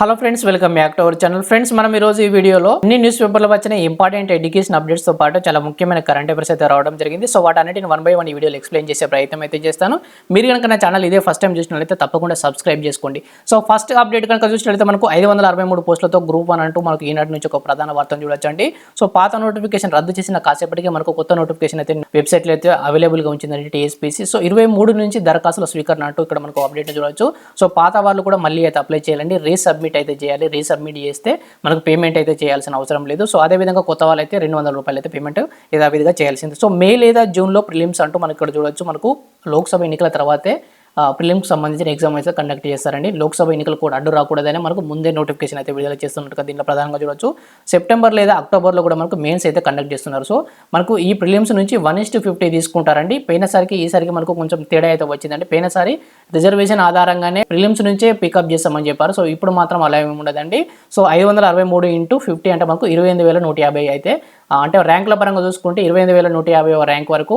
Hello friends welcome back to our channel friends మనం ఈ రోజు ఈ వీడియోలో అన్ని న్యూస్ పేపర్లో వచ్చిన ఇంపార్టెంట్ ఎడ్యుకేషన్ అప్డేట్స్తో పాటు చాలా ముఖ్యమైన కరెంట్ అఫైర్స్ అయితే రావడం జరిగింది. సో వాటన్నిటిని వన్ బై వన్ ఈ వీడియోలో ఎక్స్ప్లెయిన్ చేసే ప్రయత్నం అయితే చేస్తాను. మీరు కనుక నా ఛానల్ ఇదే ఫస్ట్ టైం చూసినట్లయితే తప్పకుండా సబ్స్క్రైబ్ చేసుకోండి. సో ఫస్ట్ అప్డేట్ కనుక చూసినట్లయితే మనకు ఐదు వందల అరవై మూడు పోస్టులతో గ్రూప్ వన్ అంటూ మనకు ఈనాటి నుంచి ఒక ప్రధాన వార్తను చూడొచ్చండి. సో పాత నోటిఫికేషన్ రద్దు చేసిన కాసేపటికి మనకు కొత్త నోటిఫికేషన్ అయితే వెబ్సైట్లో అయితే అవైలబుల్గా ఉంచిందండి టీఎస్పీసీ సో ఇరవై మూడు నుంచి దరఖాస్తుల స్వీకరణ అంటూ ఇక్కడ మనకు అప్డేట్ చూడొచ్చు. సో పాత వాళ్ళు కూడా మళ్ళీ అయితే అప్లై చేయాలండి. రీసబ్మిట్ అయితే చేయాలి. రీసబ్మిట్ చేస్తే మనకు పేమెంట్ అయితే చేయాల్సిన అవసరం లేదు. సో అదేవిధంగా కొత్త వాళ్ళు అయితే రెండు వందల రూపాయలు అయితే పేమెంట్ యథావిధిగా చేయాల్సింది. సో మే లేదా జూన్లో ప్రిలిమ్స్ అంటూ మనకి ఇక్కడ చూడొచ్చు. మనకు లోక్సభ ఎన్నికల తర్వాతే ప్రిలిమ్కి సంబంధించిన ఎగ్జామ్ అయితే కండక్ట్ చేస్తారండి. లోక్సభ ఎన్నికలు కూడా అడ్డు రాకూడదని మనకు ముందే నోటిఫికేషన్ అయితే విడుదల చేస్తున్నట్టుగా దీంట్లో ప్రధానంగా చూడొచ్చు. సెప్టెంబర్ లేదా అక్టోబర్లో కూడా మనకు మెయిన్స్ అయితే కండక్ట్ చేస్తున్నారు. సో మనకు ఈ ప్రిలిమ్స్ నుంచి వన్ ఇస్ టు ఫిఫ్టీ తీసుకుంటారండి. పోయినసారికి ఈసారికి మనకు కొంచెం తేడా అయితే వచ్చిందండి. పోయినసారి రిజర్వేషన్ ఆధారంగానే ప్రిలిమ్స్ నుంచే పికప్ చేస్తామని చెప్పారు. సో ఇప్పుడు మాత్రం అలా ఏమి ఉండదండి. సో ఐదు వందల అరవై మూడు ఇంటూ ఫిఫ్టీ అంటే మనకు ఇరవై ఎనిమిది వేల నూట యాభై అయితే అంటే ర్యాంకుల పరంగా చూసుకుంటే ఇరవై ఎనిమిది వేల నూట యాభై ర్యాంక్ వరకు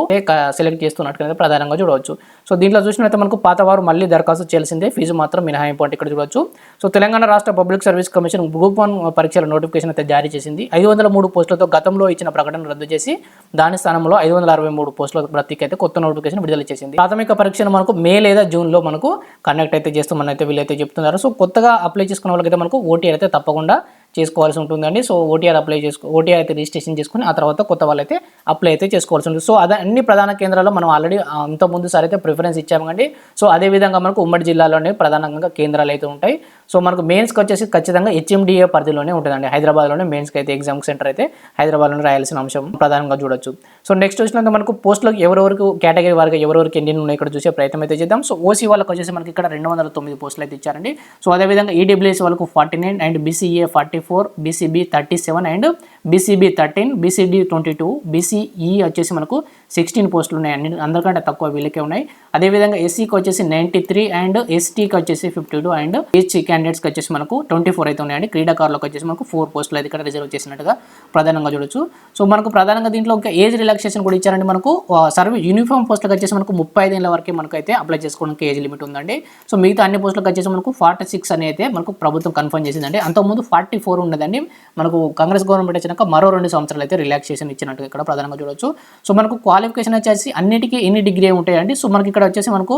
సెలెక్ట్ చేస్తున్నట్టు ప్రధానంగా చూడవచ్చు. సో దీంట్లో చూసినట్లయితే మనకు పాతవారు మళ్ళీ దరఖాస్తు చేయాల్సిందే. ఫీజు మాత్రం మినహాయింపు అంటే ఇక్కడ చూడవచ్చు సో తెలంగాణ రాష్ట్ర public service commission group one పరీక్షల నోటిఫికేషన్ అయితే జారీ చేసింది. ఐదు వందల మూడు పోస్టులతో గతంలో ఇచ్చిన ప్రకటన రద్దు చేసి దాని స్థానంలో ఐదు వందల అరవై మూడు పోస్టుల భర్తీకి అయితే కొత్త నోటిఫికేషన్ విడుదల చేసింది. ప్రాథమిక పరీక్షను మనకు మే లేదా జూన్లో మనకు కండక్ట్ అయితే చేస్తామని అయితే వీళ్ళైతే చెప్తున్నారు. సో కొత్తగా అప్లై చేసుకున్న వాళ్ళకైతే మనకు ఓటీఆర్ అయితే తప్పకుండా చేసుకోవాల్సి ఉంటుందండి. సో ఓటీఆర్ అప్లై చేసుకో ఓటీఆర్ అయితే రిజిస్ట్రేషన్ చేసుకుని ఆ తర్వాత కొత్త వాళ్ళైతే అప్లై అయితే చేసుకోవాల్సి ఉంటుంది. సో అదే అన్ని ప్రధాన కేంద్రాల్లో మనం ఆల్రెడీ అంతకుముందు ముందు అయితే ప్రిఫరెన్స్ ఇచ్చామండి. సో అదే విధంగా మనకు ఉమ్మడి జిల్లాలోనే ప్రధానంగా కేంద్రాలు అయితే ఉంటాయి. సో మనకు మెయిన్స్కి వచ్చేసి ఖచ్చితంగా హెచ్ఎండిఏ పరిధిలోనే ఉంటుందండి. హైదరాబాద్లోనే మెయిన్స్కి అయితే ఎగ్జామ్ సెంటర్ అయితే హైదరాబాద్లోనే రాయాల్సిన అంశం ప్రధానంగా చూడొచ్చు. సో నెక్స్ట్ వచ్చినంత మనకు పోస్టులకు ఎవరెవరికి కేటగిరీ వారికి ఎవరెవరికి ఎన్ని ఉన్నాయి ఇక్కడ చూసే ప్రయత్నం అయితే చేద్దాం. సో ఓసీ వాళ్ళకి వచ్చేసి మనకి ఇక్కడ రెండు వందల తొమ్మిది పోస్టులు అయితే ఇచ్చారండి. సో అదేవిధంగా ఈడబ్ల్యూఎస్ వాళ్ళకు forty nine and BCA forty four BCB thirty seven and BCB thirteen BCD twenty two BCE వచ్చేసి మనకు సిక్స్టీన్ పోస్టులు ఉన్నాయి. అన్ని అందరికంటే తక్కువ వీళ్ళకే ఉన్నాయి. అదేవిధంగా ఎస్సీకి వచ్చేసి నైంటీ త్రీ అండ్ ఎస్టీకి వచ్చేసి ఫిఫ్టీ టూ అండ్ హెచ్ క్యాండిడేట్స్కి వచ్చేసి మనకు ట్వంటీ ఫోర్ అయితే ఉన్నాయండి. క్రీడాకారులకు వచ్చేసి మనకు ఫోర్ పోస్టులు అయితే ఇక్కడ రిజర్వ్ చేసినట్టుగా ప్రధానంగా చూడొచ్చు. సో మనకు ప్రధానంగా దీంట్లో ఇంకా ఏజ్ రిలాక్సేషన్ కూడా ఇచ్చారండి మనకు. సర్వీ యూనిఫామ్ పోస్టులకు వచ్చేసి మనకు ముప్పై ఐదేళ్ళ వరకే మనకు అయితే అప్లై చేసుకోవడానికి ఏజ్ లిమిట్ ఉందండి. సో మిగతా అన్ని పోస్టులకు వచ్చేసి మనకు ఫార్టీ సిక్స్ అనేది అయితే మనకు ప్రభుత్వం కన్ఫర్మ్ చేసిందండి. అంతకుముందు ఫార్టీ ఫోర్ ఉన్నదండి మనకు కాంగ్రెస్ గవర్నమెంట్ కనుక మరో రెండు సంవత్సరాలు అయితే రిలాక్సేషన్ ఇచ్చినట్టుగా ఇక్కడ ప్రధానంగా చూడొచ్చు. సో మనకు క్వాలిఫికేషన్ వచ్చేసి అన్నిటికీ ఎన్ని డిగ్రీ ఉంటాయండి? సో మనకి ఇక్కడ వచ్చేసి మనకు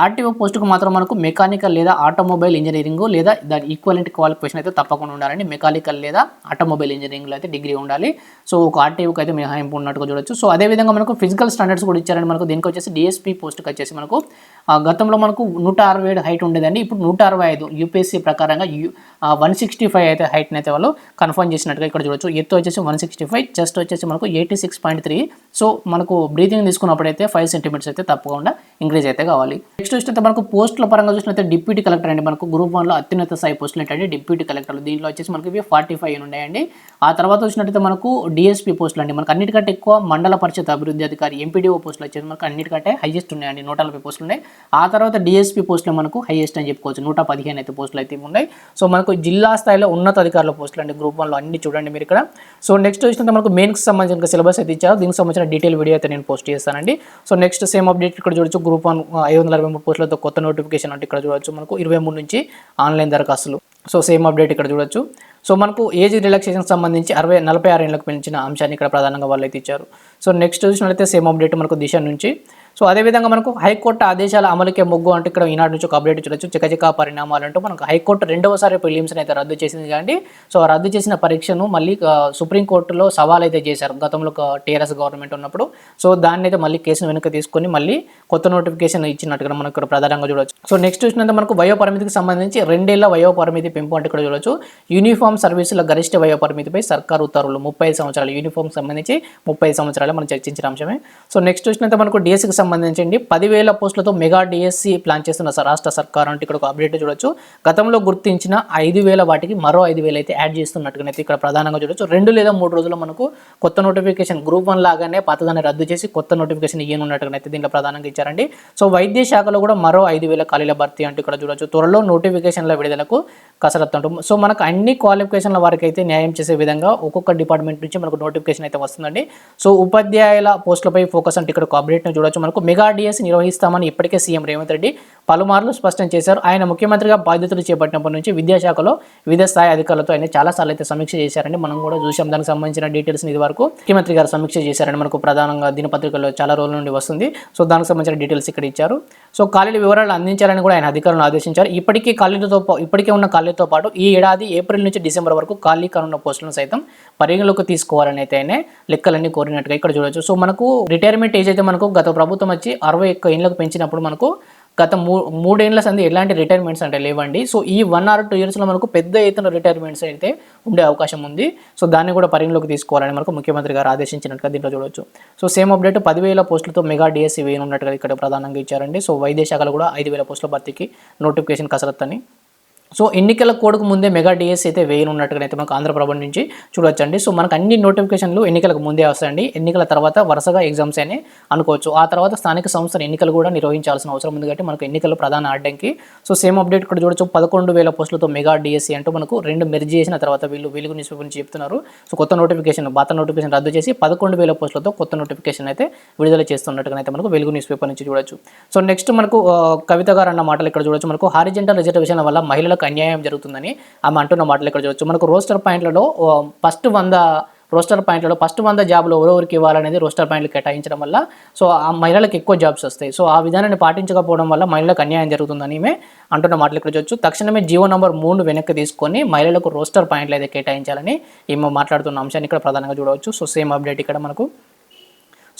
ఆర్టీఓ పోస్టుకు మాత్రం మనకు మెకానికల్ లేదా ఆటోమొబైల్ ఇంజనీరింగ్ లేదా దాని ఈక్వాలిటీ క్వాలిఫికేషన్ అయితే తప్పకుండా ఉండాలండి. మెకానికల్ లేదా ఆటోమొబైల్ ఇంజనీరింగ్లో అయితే డిగ్రీ ఉండాలి. సో ఒక ఆర్టీఓకి అయితే మినహాయింపు ఉన్నట్టుగా చూడొచ్చు. సో అదేవిధంగా మనకు ఫిజికల్ స్టాండర్డ్స్ కూడా ఇచ్చారండి. మనకు దీనికి వచ్చేసి డిఎస్పీ పోస్ట్కి వచ్చేసి మనకు గతంలో మనకు నూట అరవై ఏడు హైట్ ఉండేదండి. ఇప్పుడు నూట అరవై ఐదు యూపీఎస్సీ ప్రకారంగా వన్ సిక్స్టీ ఫైవ్ అయితే హైట్ని అయితే వాళ్ళు కన్ఫర్మ్ చేసినట్టుగా ఇక్కడ చూడొచ్చు. ఎత్తు వచ్చేసి వన్ సిక్స్టీ ఫైవ్ చెస్ట్ వచ్చేసి మనకు eighty six point three so మనకు బ్రీతింగ్ తీసుకున్నప్పుడైతే ఫైవ్ సెంటీమీటర్స్ అయితే తప్పకుండా ఇంక్రీజ్ అయితే కావాలి. నెక్స్ట్ వచ్చినట్టు మనకు పోస్టుల పరంగా చూసినట్లయితే డిప్యూటీ కలెక్టర్ అండి మనకు గ్రూప్ వన్లో అత్యున్నత స్థాయి పోస్టులు ఏంటంటే డిప్యూటీ కలెక్టర్లు. దీంట్లో వచ్చేసి మనకి ఇవి ఫార్టీ ఫైవ్ ఉన్నాయండి. ఆ తర్వాత వచ్చినట్టయితే మనకు డిఎస్పీ పోస్టులు అండి. మనకు అన్నిటికంటే ఎక్కువ మండల పరిషత్ అభివృద్ధి అధికారి ఎంపీడీఓ పోస్టులు వచ్చేసి మనకు అన్నిటికంటే హైయెస్ట్ ఉన్నాయండి. నూట నలభై పోస్టులు ఉన్నాయి. ఆ తర్వాత డిఎస్పీ పోస్టులు మనకు హైయెస్ట్ అని చెప్పుకోవచ్చు. నూట పదిహేను అయితే పోస్టులు అయితే ఉన్నాయి. సో మనకు జిల్లా స్థాయిలో ఉన్నత అధికారుల పోస్టులు అండి. గ్రూప్ వన్లో అన్ని చూడండి మీరు ఇక్కడ. సో నెక్స్ట్ వచ్చినట్టు మనకు మెయిన్కి సంబంధించిన సిలబస్ అయితే ఇచ్చారు. దీనికి సంబంధించిన డీటెయిల్ వీడియో అయితే నేను పోస్ట్ చేస్తానండి. సో నెక్స్ట్ సేమ్ అప్డేట్ ఇక్కడ చూడొచ్చు. గ్రూప్ వన్ ఐదు వందల అరవై మూడు పోస్టులతో కొత్త నోటిఫికేషన్ అంటే ఇక్కడ చూడొచ్చు మనకు. ఇరవై మూడు నుంచి ఆన్లైన్ దరఖాస్తులు. సో సేమ్ అప్డేట్ ఇక్కడ చూడొచ్చు. సో మనకు ఏజ్ రిలాక్సేషన్కి సంబంధించి అరవై నలభై ఆరు ఏళ్ళకు పెంచిన అంశాన్ని ఇక్కడ ప్రధానంగా వాళ్ళు అయితే ఇచ్చారు. సో నెక్స్ట్ చూసినట్లయితే సేమ్ అప్డేట్ మనకు దిశ నుంచి. సో అదేవిధంగా మనకు హైకోర్టు ఆదేశాల అమలుకే మొగ్గు అంటే ఇక్కడ ఈనాడు నుంచి ఒక అప్డేట్ చూడొచ్చు. చికచికా పరిణామాలు అంటూ మనకు హైకోర్టు రెండవసారి ప్రిలిమ్స్ని అయితే రద్దు చేసింది కానీ సో రద్దు చేసిన పరీక్షను మళ్ళీ సుప్రీంకోర్టులో సవాల్ అయితే చేశారు. గతంలో టీఆర్ఎస్ గవర్నమెంట్ ఉన్నప్పుడు. సో దాన్ని అయితే మళ్ళీ కేసును వెనక్కి తీసుకొని మళ్ళీ కొత్త నోటిఫికేషన్ ఇచ్చినట్టుగా మనం ఇక్కడ ప్రధానంగా చూడొచ్చు. సో నెక్స్ట్ చూసినంత మనకు వయోపరిమితికి సంబంధించి రెండేళ్ళ వయోపరిమితి పెంపు అంటే ఇక్కడ చూడొచ్చు. యూనిఫామ్ సర్వీసుల గరిష్ట వయో పరిమితిపై ఉత్తర్వులు. ముప్పై సంవత్సరాలు యూనిఫామ్ సంబంధించి ముప్పై సంవత్సరాలు మనం చర్చించిన అంశమే. సో నెక్స్ట్ చూసినంత మనకు డిఎస్సికి సంబంధించి అండి పదివేల పోస్టులతో మెగా డిఎస్సి ప్లాన్ చేస్తున్న రాష్ట్ర సర్కార్ అంటే ఇక్కడ ఒక అప్డేట్ చూడొచ్చు. గతంలో గుర్తించిన ఐదు వేల వాటికి మరో ఐదు వేలు అయితే యాడ్ చేస్తున్నట్టుగానైతే ఇక్కడ ప్రధానంగా చూడొచ్చు. రెండు లేదా మూడు రోజుల్లో మనకు కొత్త నోటిఫికేషన్ గ్రూప్ వన్ లాగానే పాతదాన్ని రద్దు చేసి కొత్త నోటిఫికేషన్ ఇయ్యనున్నట్టుగానైతే దీంట్లో ప్రధానంగా ఇచ్చారండి. సో వైద్య శాఖలో కూడా మరో ఐదు వేల ఖాళీల భర్తీ అంటే ఇక్కడ చూడొచ్చు. త్వరలో నోటిఫికేషన్ల విడుదలకు కసరత్తు అంటూ సో మనకు అన్ని క్వాలిఫికేషన్ల వారికి అయితే న్యాయం చేసే విధంగా ఒక్కొక్క డిపార్ట్మెంట్ నుంచి మనకు నోటిఫికేషన్ అయితే వస్తుందండి. సో ఉపాధ్యాయుల పోస్టులపై ఫోకస్ అంటే ఇక్కడ ఒక అప్డేట్ను చూడొచ్చు. మనకు వరకు మెగా డిఎస్ నిర్వహిస్తామని ఇప్పటికే సీఎం రేవంత్ రెడ్డి పలుమార్లు స్పష్టం చేశారు. ఆయన ముఖ్యమంత్రిగా బాధ్యతలు చేపట్టినప్పటి నుంచి విద్యాశాఖలో వివిధ స్థాయి అధికారులతో ఆయన చాలాసార్లు అయితే సమీక్ష చేశారండి మనం కూడా చూసాం దానికి సంబంధించిన డీటెయిల్స్ ఇది వరకు ముఖ్యమంత్రి గారు సమీక్ష చేశారని మనకు ప్రధానంగా దినపత్రికల్లో చాలా రోజుల నుండి వస్తుంది. సో దానికి సంబంధించిన డీటెయిల్స్ ఇక్కడ ఇచ్చారు. సో ఖాళీల వివరాలు అందించాలని కూడా ఆయన అధికారులను ఆదేశించారు. ఇప్పటికీ ఖాళీలతో ఇప్పటికే ఉన్న ఖాళీలతో పాటు ఈ ఏడాది ఏప్రిల్ నుంచి డిసెంబర్ వరకు ఖాళీ కానున్న పోస్టులను సైతం పరిగణలోకి తీసుకోవాలని అయితే ఆయన లెక్కలన్నీ కోరినట్టుగా ఇక్కడ చూడొచ్చు. సో మనకు రిటైర్మెంట్ ఏజ్ అయితే మనకు గత ప్రభుత్వం వచ్చి అరవై ఒక్క ఏళ్ళకు పెంచినప్పుడు మనకు గత మూ మూడేళ్ళ సంది ఎలాంటి రిటైర్మెంట్స్ అంటే లేవండి. సో ఈ వన్ ఆర్ టూ ఇయర్స్లో మనకు పెద్ద ఎత్తున రిటైర్మెంట్స్ అయితే ఉండే అవకాశం ఉంది. సో దాన్ని కూడా పరిగణలోకి తీసుకోవాలని మనకు ముఖ్యమంత్రి గారు ఆదేశించినట్టుగా దీంట్లో చూడొచ్చు. సో సేమ్ అప్డేట్ పదివేల పోస్టులతో మెగా డిఎస్సి వేయనున్నట్టుగా ఇక్కడ ప్రధానంగా ఇచ్చారండి. సో వైద్య శాఖలో కూడా ఐదు వేల పోస్టుల భర్తీకి నోటిఫికేషన్ కసరత్ అని సో ఎన్నికల కోడ్కు ముందే మెగా డిఎస్ అయితే వేయనున్నట్టుగా అయితే మనకు ఆంధ్రప్రభ నుంచి చూడొచ్చండి. సో మనకు అన్ని నోటిఫికేషన్లు ఎన్నికలకు ముందే వస్తాయండి. ఎన్నికల తర్వాత వరుసగా ఎగ్జామ్స్ అని అనుకోవచ్చు. ఆ తర్వాత స్థానిక సంస్థల ఎన్నికలు కూడా నిర్వహించాల్సిన అవసరం ఉంది కాబట్టి మనకు ఎన్నికలు ప్రధాన అడ్డంకి. సో సేమ్ అప్డేట్ ఇక్కడ చూడొచ్చు. పదకొండు వేల పోస్టులతో మెగా డిఎస్సి అంటూ మనకు రెండు మెర్జ్ చేసిన తర్వాత వీళ్ళు వెలుగు న్యూస్ పేపర్ నుంచి చెప్తున్నారు. సో కొత్త నోటిఫికేషన్ పాత నోటిఫికేషన్ రద్దు చేసి పదకొండు వేల పోస్టులతో కొత్త నోటిఫికేషన్ అయితే విడుదల చేస్తున్నట్టుగా అయితే మనకు వెలుగు న్యూస్ పేపర్ నుంచి చూడొచ్చు. సో నెక్స్ట్ మనకు కవిత గారు అన్న మాటలు ఇక్కడ చూడొచ్చు. మనకు హారిజెంటల్ రిజర్వేషన్ వల్ల మహిళల మహిళలకు అన్యాయం జరుగుతుందని ఆమె అంటున్న మాటలు ఇక్కడ చూడవచ్చు మనకు రోస్టర్ పాయింట్లలో ఫస్ట్ వంద రోస్టర్ పాయింట్లలో ఫస్ట్ వంద జాబ్లు ఎవరెవరికి ఇవ్వాలనేది రోస్టర్ పాయింట్లు కేటాయించడం వల్ల సో ఆ మహిళలకు ఎక్కువ జాబ్స్ వస్తాయి. సో ఆ విధానాన్ని పాటించకపోవడం వల్ల మహిళలకు అన్యాయం జరుగుతుందని ఈమె అంటున్న మాటలు ఇక్కడ చూడొచ్చు. తక్షణమే జీవో నంబర్ మూడు వెనక్కి తీసుకొని మహిళలకు రోస్టర్ పాయింట్లు అయితే కేటాయించాలని ఈమె మాట్లాడుతున్న అంశాన్ని ఇక్కడ ప్రధానంగా చూడవచ్చు. సో సేమ్ అప్డేట్ ఇక్కడ మనకు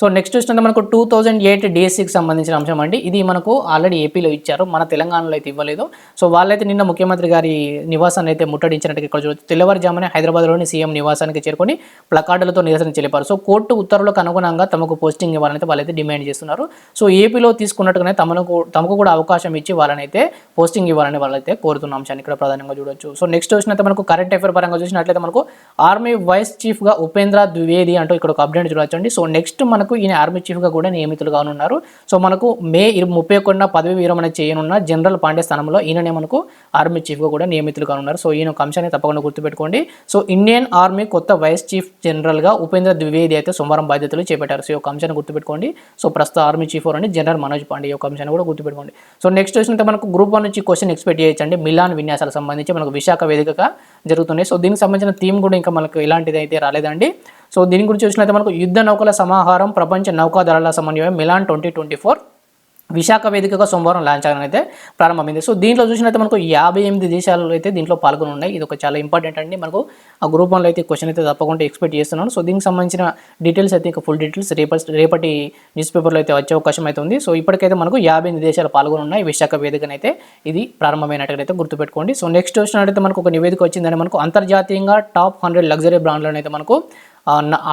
సో నెక్స్ట్ చూసినట్టు మనకు టూ థౌజండ్ ఎయిట్ డిఎస్సికి సంబంధించిన అంశం అండి. ఇది మనకు ఆల్రెడీ ఏపీలో ఇచ్చారు. మన తెలంగాణలో అయితే ఇవ్వలేదు. సో వాళ్ళైతే నిన్న ముఖ్యమంత్రి గారి నివాసాన్ని అయితే ముట్టడించినట్టుగా ఇక్కడ చూడవచ్చు తెల్లవారుజామునే హైదరాబాద్లోని సీఎం నివాసానికి చేరుకొని ప్లకార్డులతో నిరసన తెలిపారు. సో కోర్టు ఉత్తర్వులకు అనుగుణంగా తమకు పోస్టింగ్ ఇవ్వాలని వాళ్ళైతే డిమాండ్ చేస్తున్నారు. సో ఏపీలో తీసుకున్నట్టుగానే తమకు తమకు కూడా అవకాశం ఇచ్చి వాళ్ళనైతే పోస్టింగ్ ఇవ్వాలని వాళ్ళైతే కోరుతున్న అంశాన్ని ఇక్కడ ప్రధానంగా చూడొచ్చు. సో నెక్స్ట్ చూసినట్టు మనకు కరెంట్ అఫేర్ పరంగా చూసినట్లయితే మనకు ఆర్మీ వైస్ చీఫ్గా ఉపేంద్ర ద్వివేది అంటూ ఇక్కడ ఒక అప్డేట్ చూడొచ్చండి. సో నెక్స్ట్ మనకు ఈయన ఆర్మీ చీఫ్గా కూడా నియమితులుగా ఉన్నారు. సో మనకు మే ముప్పై ఒకటిన పదవి విరమణ చేయనున్న జనరల్ పాండే స్థానంలో ఈయననే మనకు ఆర్మీ చీఫ్గా కూడా నియమితులు కానున్నారు సో ఈయన ఒక అంశాన్ని తప్పకుండా గుర్తుపెట్టుకోండి. సో ఇండియన్ ఆర్మీ కొత్త వైస్ చీఫ్ జనరల్గా ఉపేంద్ర ద్వివేది అయితే సోమవారం బాధ్యతలు చేపట్టారు. సో ఈ యొక్క అంశాన్ని గుర్తుపెట్టుకోండి. సో ప్రస్తుత ఆర్మీ చీఫ్ అని జనరల్ మనోజ్ పాండే ఈ ఒక అంశాన్ని కూడా గుర్తుపెట్టుకోండి. సో నెక్స్ట్ వచ్చినట్టు మనకు గ్రూప్ వన్ నుంచి క్వశ్చన్ ఎక్స్పెక్ట్ చేయొచ్చండి. మిలాన్ విన్యాసాలకు సంబంధించి మనకు విశాఖ వేదికగా జరుగుతున్నాయి. సో దీనికి సంబంధించిన థీమ్ కూడా ఇంకా మనకు ఇలాంటిది అయితే రాలేదండి. సో దీని గురించి చూసినట్లయితే మనకు యుద్ధ నౌకల సమాహారం ప్రపంచ నౌకాదళాల సమన్వయం Milan twenty twenty four Visakha వేదికగా సోమవారం లాంచ్ అవడం అయితే ప్రారంభమైంది. సో దీంట్లో చూసినట్టు మనకు యాభై ఎనిమిది దేశాలు అయితే దీంట్లో పాల్గొని ఉన్నాయి ఇది ఒక చాలా ఇంపార్టెంట్ అండి. మనకు ఆ గ్రూప్ వన్లో అయితే క్వశ్చన్ అయితే తప్పకుండా ఎక్స్పెక్ట్ చేస్తున్నాను. సో దీనికి సంబంధించిన డీటెయిల్స్ అయితే ఇంకా ఫుల్ డీటెయిల్స్ రేపటి రేపటి న్యూస్ పేపర్లో అయితే వచ్చే అవకాశం అయితే ఉంది. సో ఇప్పటికైతే మనకు యాభై ఎనిమిది దేశాలు పాల్గొని ఉన్నాయి విశాఖ వేదికనైతే ఇది ప్రారంభమైనట్టుగా గుర్తుపెట్టుకోండి. సో నెక్స్ట్ వచ్చినట్టయితే మనకు ఒక నివేదిక వచ్చిందని మనకు అంతర్జాతీయంగా టాప్ హండ్రెడ్ లగ్జరీ బ్రాండ్లను అయితే మనకు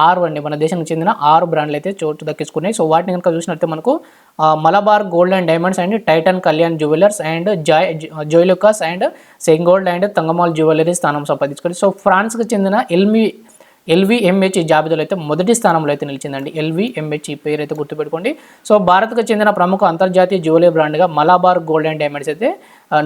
ఆరు అండి. మన దేశానికి చెందిన ఆరు బ్రాండ్లు అయితే చోటు దక్కించుకున్నాయి. సో వాటిని కనుక చూసినట్లయితే మనకు Malabar gold and diamonds and Titan Kalyan jewellers and Joy Joyalukkas and సెంగోల్డ్ and Thangamayil jewellery స్థానం సంపాదించుకుంది సో ఫ్రాన్స్కి చెందిన ఎల్మి ఎల్వీఎంహెచ్ ఈ జాబితాలో అయితే మొదటి స్థానంలో అయితే నిలిచిందండి. ఎల్వీఎంహెచ్ ఈ పేరు అయితే గుర్తుపెట్టుకోండి. సో భారత్కు చెందిన ప్రముఖ అంతర్జాతీయ జ్యువెలరీ బ్రాండ్గా మలబార్ గోల్డ్ అండ్ డైమండ్స్ అయితే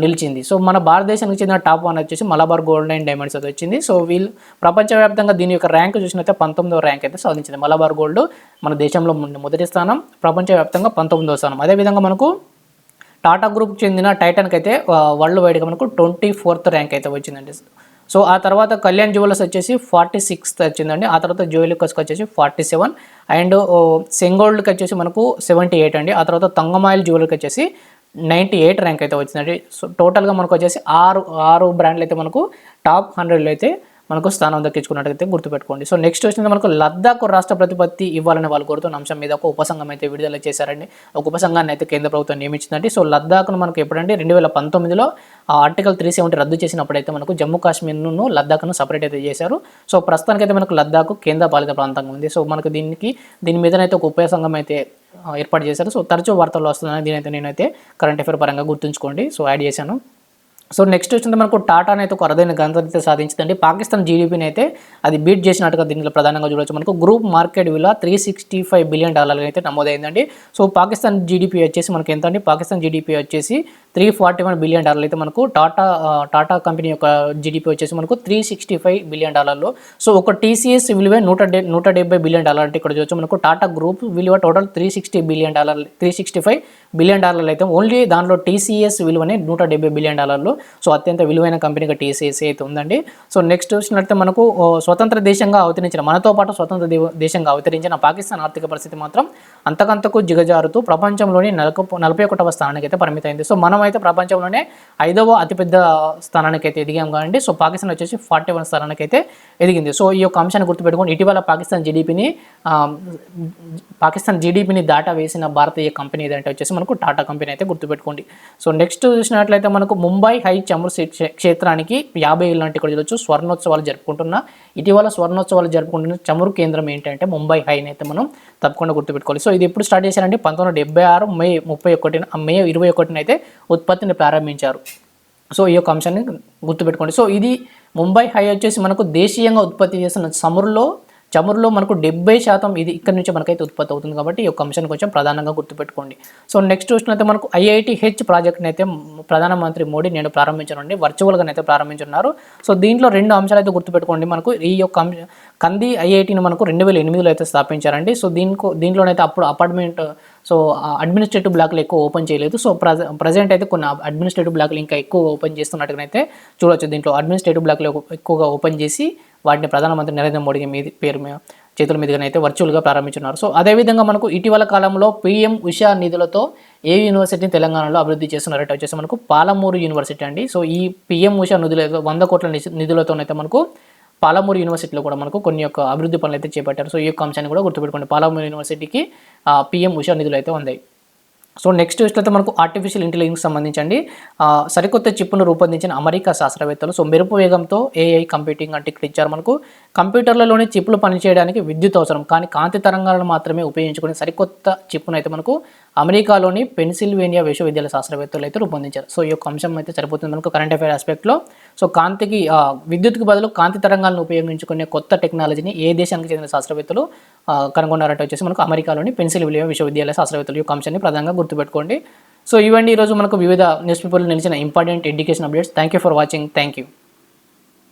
నిలిచింది. సో మన భారతదేశానికి చెందిన టాప్ వన్ వచ్చేసి మలబార్ గోల్డ్ అండ్ డైమండ్స్ అయితే వచ్చింది. సో వీళ్ళు ప్రపంచవ్యాప్తంగా దీని యొక్క ర్యాంక్ చూసినైతే పంతొమ్మిదవ ర్యాంక్ అయితే సాధించింది. మలబార్ గోల్డ్ మన దేశంలో మొదటి స్థానం ప్రపంచవ్యాప్తంగా పంతొమ్మిదవ స్థానం. అదేవిధంగా మనకు టాటా గ్రూప్కి చెందిన టైటన్కి అయితే వరల్డ్ వైడ్గా మనకు ట్వంటీ ఫోర్త్ ర్యాంక్ అయితే వచ్చిందండి. సో ఆ తర్వాత కళ్యాణ్ జ్యువెలర్స్ వచ్చేసి ఫార్టీ సిక్స్త్ వచ్చిందండి. ఆ తర్వాత జోయిలికస్కి వచ్చేసి ఫార్టీ సెవెన్. అండ్ సెంగోల్డ్కి వచ్చేసి మనకు సెవెంటీ ఎయిట్ అండి. ఆ తర్వాత తంగమాయిల్ జ్యువెలర్కి వచ్చేసి నైంటీ ఎయిట్ ర్యాంక్ అయితే వచ్చిందండి. సో టోటల్గా మనకు వచ్చేసి ఆరు ఆరు బ్రాండ్లు అయితే మనకు టాప్ హండ్రెడ్లో అయితే మనకు స్థానం దక్కించుకున్నట్టయితే గుర్తుపెట్టుకోండి. సో నెక్స్ట్ వచ్చింది మనకు లద్దాఖ్ రాష్ట్ర ప్రతిపత్తి ఇవ్వాలని వాళ్ళు కోరుతున్న అంశం మీద ఒక ఉపసంఘం అయితే విడుదల చేశారండి. ఒక ఉపసంఘాన్ని అయితే కేంద్ర ప్రభుత్వం నియమించిందండి. సో లద్దాఖ్ను మనకు ఎప్పుడంటే రెండు వేల పంతొమ్మిదిలో ఆ ఆర్టికల్ త్రీ సెవెంటీ రద్దు చేసినప్పుడైతే మనకు జమ్మూ కాశ్మీర్ను లద్దాఖ్ను సపరేట్ అయితే చేశారు. సో ప్రస్తుతానికైతే మనకు లద్దాఖ్ కేంద్ర పాలిత ప్రాంతంగా ఉంది. సో మనకు దీనికి దీని మీదనైతే ఒక ఉపసంఘం అయితే ఏర్పాటు చేశారు. సో తరచూ వార్తల్లో వస్తుందని దీనైతే నేనైతే కరెంట్ అఫేర్ పరంగా గుర్తుంచుకోండి. సో యాడ్ చేశాను. సో నెక్స్ట్ వచ్చింది మనకు టాటా అయితే ఒక అరుదైన ఘనత సాధించిందండి. పాకిస్తాన్ జీడీపీని అయితే అది బీట్ చేసినట్టుగా దీంట్లో ప్రధానంగా చూడవచ్చు మనకు గ్రూప్ మార్కెట్ విలువ త్రీ సిక్స్టీ ఫైవ్ బిలియన్ డాలర్లు అయితే నమోదైందండి. సో పాకిస్తాన్ జీడీపీ వచ్చేసి మనకి ఎంత అండి పాకిస్తాన్ జీడీపీ వచ్చేసి త్రీ ఫార్టీ వన్ బిలియన్ డాలర్లు అయితే మనకు టాటా టాటా కంపెనీ యొక్క జీడీపీ వచ్చేసి మనకు త్రీ సిక్స్టీ ఫైవ్ బిలియన్ డాలర్లు. సో ఒక టీసీఎస్ విలువ నూట డె నూట డెబ్బై బిలియన్ డాలర్ అంటే ఇక్కడ చూడవచ్చు మనకు టాటా గ్రూప్ విలువ total three sixty billion dollar three sixty five billion డాలర్లు అయితే ఓన్లీ దాంట్లో టీసీఎస్ విలువనే నూట డెబ్బై బిలియన్ డాలర్లు. సో అత్యంత విలువైన కంపెనీగా టీసీఎస్ అయితే ఉందండి. సో నెక్స్ట్ చూసినట్లయితే మనకు స్వతంత్ర దేశంగా అవతరించిన మనతో పాటు స్వతంత్ర దేవ- దేశంగా అవతరించిన పాకిస్తాన్ ఆర్థిక పరిస్థితి మాత్రం అంతకంతకు జిగజారుతూ ప్రపంచంలోని నలక నలభై ఒకటవ స్థానానికి అయితే పరిమితమైంది. సో మనం అయితే ప్రపంచంలోనే ఐదవ అతిపెద్ద స్థానానికి అయితే ఎదిగాం కాదండి సో పాకిస్తాన్ వచ్చేసి ఫార్టీ వన్ స్థానానికి అయితే ఎదిగింది. సో ఈ యొక్క అంశాన్ని గుర్తుపెట్టుకొని ఇటీవల పాకిస్తాన్ జీడీపీని పాకిస్తాన్ జీడీపీని దాటా వేసిన భారతీయ కంపెనీ ఏదంటే వచ్చేసి మనకు టాటా కంపెనీ అయితే గుర్తుపెట్టుకోండి. సో నెక్స్ట్ చూసినట్లయితే మనకు ముంబై హై చమురు క్షే- క్షేత్రానికి యాభై ఏళ్ళ నాటి ఇక్కడ చూడొచ్చు. స్వర్ణోత్సవాలు జరుపుకుంటున్న ఇటీవల స్వర్ణోత్సవాలు జరుపుకుంటున్న చమురు కేంద్రం ఏంటంటే ముంబై హైని అయితే మనం తప్పకుండా గుర్తుపెట్టుకోవాలి. సో ఇది ఎప్పుడు స్టార్ట్ చేశారంటే పంతొమ్మిది డెబ్బై ఆరు మే ముప్పై ఒకటిన మే ఇరవై ఒకటిన అయితే ఉత్పత్తిని ప్రారంభించారు. సో ఈ యొక్క అంశాన్ని గుర్తుపెట్టుకోండి. సో ఇది ముంబై హై వచ్చేసి మనకు దేశీయంగా ఉత్పత్తి చేస్తున్న చమురులో చమురులో మనకు డెబ్బై శాతం ఇది ఇక్కడ నుంచి మనకైతే ఉత్పత్తి అవుతుంది కాబట్టి ఈ యొక్క అంశాన్ని కొంచెం ప్రధానంగా గుర్తుపెట్టుకోండి. సో నెక్స్ట్ చూసినైతే మనకు ఐఐటి హెచ్ ప్రాజెక్ట్ని అయితే ప్రధానమంత్రి మోడీ నేను ప్రారంభించనుండి వర్చువల్గా అయితే ప్రారంభించున్నారు సో దీంట్లో రెండు అంశాలు అయితే గుర్తుపెట్టుకోండి మనకు. ఈ యొక్క కంది ఐఐటిని మనకు రెండు వేల ఎనిమిదిలో అయితే స్థాపించారండి. సో దీనికో దీంట్లోనైతే అప్పుడు అపార్ట్మెంట్ సో అడ్మినిస్ట్రేటివ్ బ్లాక్లు ఎక్కువ ఓపెన్ చేయలేదు. సో ప్రజ ప్రజెంట్ అయితే కొన్ని అడ్మినిస్ట్రేటివ్ బ్లాక్లు ఇంకా ఎక్కువ ఓపెన్ చేస్తున్నట్టుగానైతే చూడొచ్చు. దీంట్లో అడ్మినిస్ట్రేటివ్ బ్లాక్లు ఎక్కువగా ఓపెన్ చేసి వాటిని ప్రధానమంత్రి నరేంద్ర మోడీ మీద పేరు మీద చేతుల మీదుగానైతే వర్చువల్గా ప్రారంభించున్నారు సో అదేవిధంగా మనకు ఇటీవల కాలంలో పిఎం ఉషా నిధులతో ఏ యూనివర్సిటీని తెలంగాణలో అభివృద్ధి చేస్తున్నారంటే వచ్చేసి మనకు పాలమూరు యూనివర్సిటీ అండి. సో ఈ పిఎం ఉషా నిధులతో వంద కోట్ల నిధులతోనైతే మనకు పాలమూరు యూనివర్సిటీలో కూడా మనకు కొన్ని యొక్క అభివృద్ధి పనులు అయితే చేపట్టారు. సో ఈ యొక్క అంశాన్ని కూడా గుర్తుపెట్టుకోండి. పాలమూరు యూనివర్సిటీకి పిఎం ఉషా నిధులు అయితే ఉన్నాయి. సో నెక్స్ట్ అయితే మనకు ఆర్టిఫిషియల్ ఇంటెలిజెన్స్ సంబంధించండి. సరికొత్త చిప్పును రూపొందించిన అమెరికా శాస్త్రవేత్తలు. సో మెరుపు వేగంతో ఏఐ కంప్యూటింగ్ అంటే ఇక్కడ ఇచ్చారు మనకు. కంప్యూటర్లలోని చిప్పులు పనిచేయడానికి విద్యుత్ అవసరం. కానీ కాంతి తరంగాలను మాత్రమే ఉపయోగించుకునే సరికొత్త చిప్పును అయితే మనకు అమెరికాలోని పెన్సిల్వేనియా విశ్వవిద్యాలయ శాస్త్రవేత్తలు అయితే రూపొందించారు. సో ఈ యొక్క అంశం అయితే సరిపోతుంది మనకు కరెంట్ అఫైర్ ఆస్పెక్ట్లో సో కాంతికి విద్యుత్కి బదులు కాంతి తరంగాలను ఉపయోగించుకునే కొత్త టెక్నాలజీని ఏ దేశానికి చెందిన శాస్త్రవేత్తలు కనుగొన్నారంటే వచ్చేసి మనకు అమెరికాలోని పెన్సిల్వేనియా విశ్వవిద్యాలయ శాస్త్రవేత్తలు. ఈ యొక్క అంశాన్ని ప్రధానంగా గుర్తుపెట్టుకోండి. సో ఇవన్నీ ఈరోజు మనకు వివిధ న్యూస్ పేపర్లు నిలిచిన important education updates thank you for watching thank you